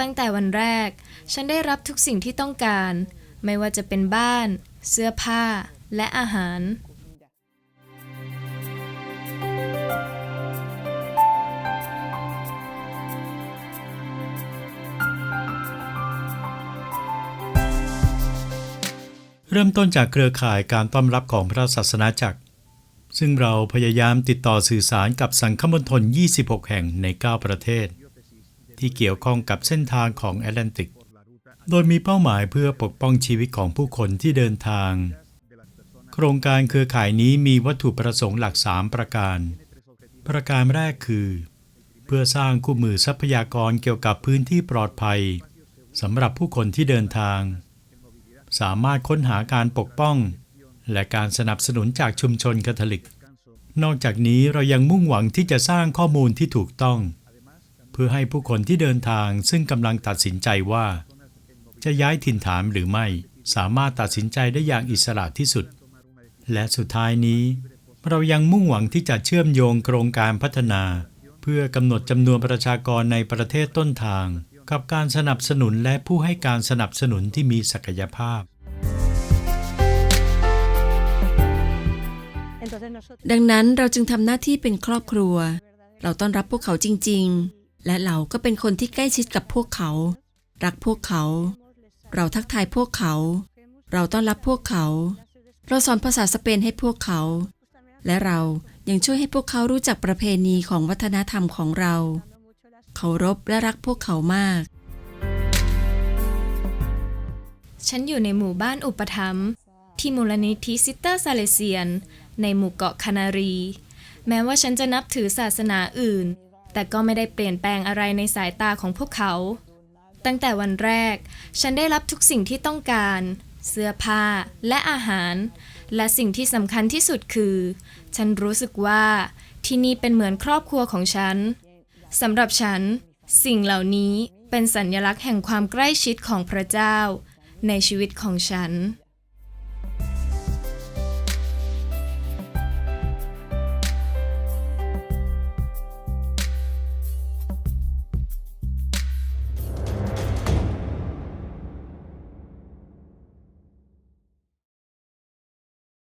ตั้งแต่วันแรก ฉันได้รับทุกสิ่งที่ต้องการ ไม่ว่าจะเป็นบ้าน เสื้อผ้า และอาหาร เริ่มต้นจากเครือข่ายการต้อนรับของพระศาสนาจักร ซึ่งเราพยายามติดต่อสื่อสารกับสังคมณฑล 26 แห่งใน 9 ประเทศ ที่เกี่ยวข้องกับเส้นทางของแอตแลนติก โดยมีเป้าหมายเพื่อปกป้องชีวิตของผู้คนที่เดินทาง โครงการเครือข่ายนี้มีวัตถุประสงค์หลัก 3 ประการ ประการแรกคือ เพื่อสร้างคู่มือทรัพยากรเกี่ยวกับพื้นที่ปลอดภัยสำหรับผู้คนที่เดินทาง สามารถค้นหาการปกป้อง และการสนับสนุนจากชุมชนคาทอลิก นอกจากนี้เรายังมุ่งหวังที่จะสร้างข้อมูลที่ถูกต้อง พื่อให้ผู้คนที่เดินทางซึ่งกำลังตัดสินใจว่า จะย้ายถิ่นฐานหรือไม่ สามารถตัดสินใจได้อย่างอิสระที่สุด และสุดท้ายนี้ เรายังมุ่งหวังที่จะเชื่อมโยงโครงการพัฒนา เพื่อกำหนดจำนวนประชากรในประเทศต้นทาง กับการสนับสนุนและผู้ให้การสนับสนุนที่มีศักยภาพดังนั้นเราจึงทำหน้าที่เป็นครอบครัว เราต้อนรับพวกเขาจริง ๆ และเราก็เป็นคนที่ใกล้ชิดกับพวกเขา รักพวกเขา เราทักทายพวกเขา เราต้อนรับพวกเขา เราสอนภาษาสเปนให้พวกเขา และเรายังช่วยให้พวกเขารู้จักประเพณีของวัฒนธรรมของเรา เคารพและรักพวกเขามาก ฉันอยู่ในหมู่บ้านอุปถัมภ์ที่มูลนิธิซิสเตอร์ซาเลเซียน ในหมู่เกาะคานารี แม้ว่าฉันจะนับถือศาสนาอื่น แต่ก็ไม่ได้เปลี่ยนแปลงอะไรในสายตาของพวกเขา ตั้งแต่วันแรก ฉันได้รับทุกสิ่งที่ต้องการ เสื้อผ้าและอาหาร และสิ่งที่สำคัญที่สุดคือ ฉันรู้สึกว่าที่นี่เป็นเหมือนครอบครัวของฉันสำหรับฉัน สิ่งเหล่านี้เป็นสัญลักษณ์แห่งความใกล้ชิดของพระเจ้า ในชีวิตของฉัน